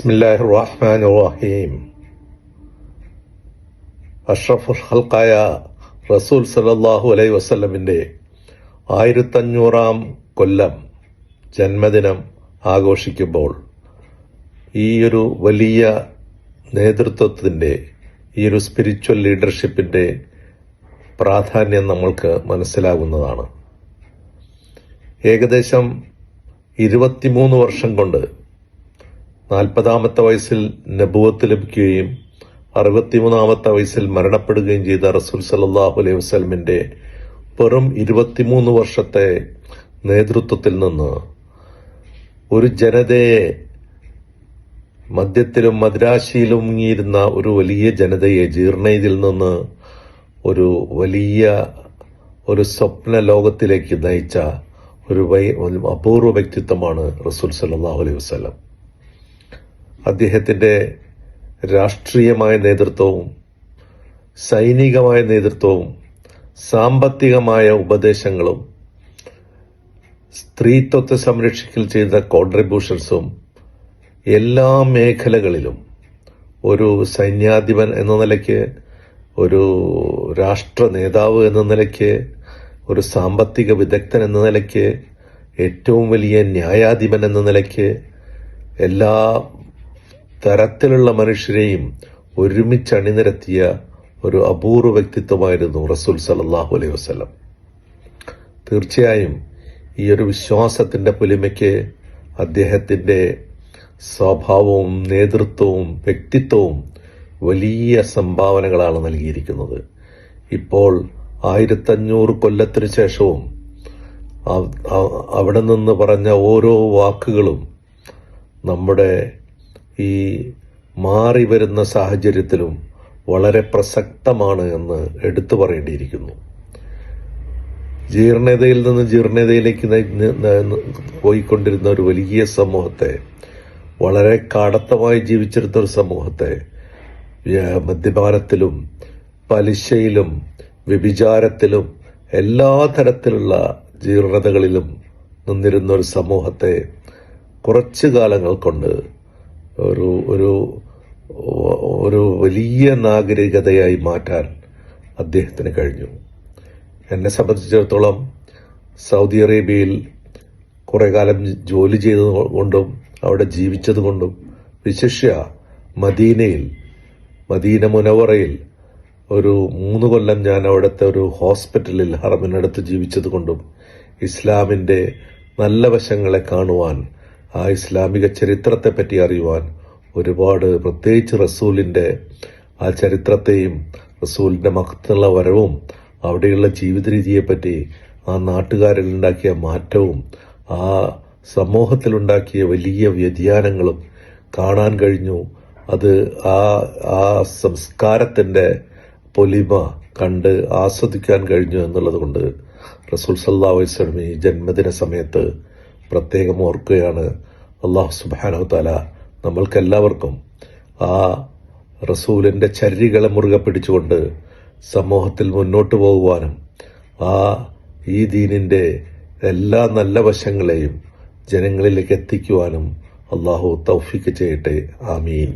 ബിസ്മില്ലാഹിർ റഹ്മാൻ റഹീം അഷ്റഫുൽ ഹൽക്കായ റസൂൽ സലല്ലാഹു അലൈ വസ്ലമിന്റെ ആയിരത്തഞ്ഞൂറാം കൊല്ലം ജന്മദിനം ആഘോഷിക്കുമ്പോൾ ഈ ഒരു വലിയ നേതൃത്വത്തിന്റെ ഈ ഒരു സ്പിരിച്വൽ ലീഡർഷിപ്പിന്റെ പ്രാധാന്യം നമ്മൾക്ക് മനസ്സിലാകുന്നതാണ്. ഏകദേശം ഇരുപത്തിമൂന്ന് വർഷം കൊണ്ട് നാൽപ്പതാമത്തെ വയസ്സിൽ നബുവത്ത് ലഭിക്കുകയും അറുപത്തിമൂന്നാമത്തെ വയസ്സിൽ മരണപ്പെടുകയും ചെയ്ത റസൂൽ സല്ലാഹു അലൈഹി വസ്ലമിന്റെ വെറും ഇരുപത്തിമൂന്ന് വർഷത്തെ നേതൃത്വത്തിൽ നിന്ന് ഒരു ജനതയെ മദ്യത്തിലും മദ്രാശിയിലും മുങ്ങിയിരുന്ന ഒരു വലിയ ജനതയെ ജീർണയിൽ നിന്ന് ഒരു വലിയ ഒരു സ്വപ്ന ലോകത്തിലേക്ക് നയിച്ച ഒരു അപൂർവ വ്യക്തിത്വമാണ് റസൂൽ സല്ലാഹു അലൈഹി വസ്ലം അദ്ദേഹത്തിന്റെ രാഷ്ട്രീയമായ നേതൃത്വവും സൈനികമായ നേതൃത്വവും സാമ്പത്തികമായ ഉപദേശങ്ങളും സ്ത്രീത്വത്തെ സംരക്ഷിക്കൽ ചെയ്ത കോൺട്രിബ്യൂഷൻസും എല്ലാ മേഖലകളിലും ഒരു സൈന്യാധിപൻ എന്ന നിലയ്ക്ക് ഒരു രാഷ്ട്ര നേതാവ് എന്ന നിലയ്ക്ക് ഒരു സാമ്പത്തിക വിദഗ്ധൻ എന്ന നിലയ്ക്ക് ഏറ്റവും വലിയ ന്യായാധിപൻ എന്ന നിലയ്ക്ക് എല്ലാ തരത്തിലുള്ള മനുഷ്യരെയും ഒരുമിച്ച് അണിനിരത്തിയ ഒരു അപൂർവ വ്യക്തിത്വമായിരുന്നു റസൂൽ സലല്ലാഹു അലൈഹി വസ്ലം തീർച്ചയായും ഈ ഒരു വിശ്വാസത്തിന്റെ പുലിമയ്ക്ക് അദ്ദേഹത്തിന്റെ സ്വഭാവവും നേതൃത്വവും വ്യക്തിത്വവും വലിയ സംഭാവനകളാണ് നൽകിയിരിക്കുന്നത്. ഇപ്പോൾ ആയിരത്തഞ്ഞൂറ് കൊല്ലത്തിനു ശേഷവും അവിടെ നിന്ന് പറഞ്ഞ ഓരോ വാക്കുകളും നമ്മുടെ ഈ മാറി വരുന്ന സാഹചര്യത്തിലും വളരെ പ്രസക്തമാണ് എന്ന് എടുത്തു പറയേണ്ടിയിരിക്കുന്നു. ജീർണതയിൽ നിന്ന് ജീർണതയിലേക്ക് പോയിക്കൊണ്ടിരുന്ന ഒരു വലിയ സമൂഹത്തെ വളരെ കാടത്തമായി ജീവിച്ചിരുന്ന ഒരു സമൂഹത്തെ മദ്യപാനത്തിലും പലിശയിലും വ്യഭിചാരത്തിലും എല്ലാ തരത്തിലുള്ള ജീർണതകളിലും നിന്നിരുന്ന ഒരു സമൂഹത്തെ കുറച്ചു കാലങ്ങൾ കൊണ്ട് ഒരു ഒരു ഒരു വലിയ നാഗരികതയായി മാറ്റാൻ അദ്ദേഹത്തിന് കഴിഞ്ഞു. എന്നെ സംബന്ധിച്ചിടത്തോളം സൗദി അറേബ്യയിൽ കുറെ കാലം ജോലി ചെയ്തത് കൊണ്ടും അവിടെ ജീവിച്ചതുകൊണ്ടും വിശിഷ്യ മദീനയിൽ മദീന മുനവറയിൽ ഒരു മൂന്ന് കൊല്ലം ഞാൻ അവിടുത്തെ ഒരു ഹോസ്പിറ്റലിൽ ഹറമിനടുത്ത് ജീവിച്ചതുകൊണ്ടും ഇസ്ലാമിന്റെ നല്ല വശങ്ങളെ കാണുവാൻ ആ ഇസ്ലാമിക ചരിത്രത്തെ പറ്റി അറിയുവാൻ ഒരുപാട് പ്രത്യേകിച്ച് റസൂലിന്റെ ആ ചരിത്രത്തെയും റസൂലിന്റെ മഹത്തുള്ള വരവും അവിടെയുള്ള ജീവിത രീതിയെപ്പറ്റി ആ നാട്ടുകാരിൽ ഉണ്ടാക്കിയ മാറ്റവും ആ സമൂഹത്തിലുണ്ടാക്കിയ വലിയ വ്യതിയാനങ്ങളും കാണാൻ കഴിഞ്ഞു. അത് ആ ആ സംസ്കാരത്തിന്റെ പൊലിമ കണ്ട് ആസ്വദിക്കാൻ കഴിഞ്ഞു എന്നുള്ളത് കൊണ്ട് റസൂൽ സല്ലാ വസ്ലം ഈ ജന്മദിന സമയത്ത് പ്രത്യേകം ഓർക്കുകയാണ് അള്ളാഹു സുബാനോ താല നമ്മൾക്കെല്ലാവർക്കും ആ റസൂലിന്റെ ചരികളെ മുറുകെ പിടിച്ചുകൊണ്ട് സമൂഹത്തിൽ മുന്നോട്ട് പോകുവാനും ആ ഈ ദീനിന്റെ എല്ലാ നല്ല വശങ്ങളെയും ജനങ്ങളിലേക്ക് എത്തിക്കുവാനും അള്ളാഹു തൗഫിക്ക് ചെയ്യട്ടെ. ആമീൻ.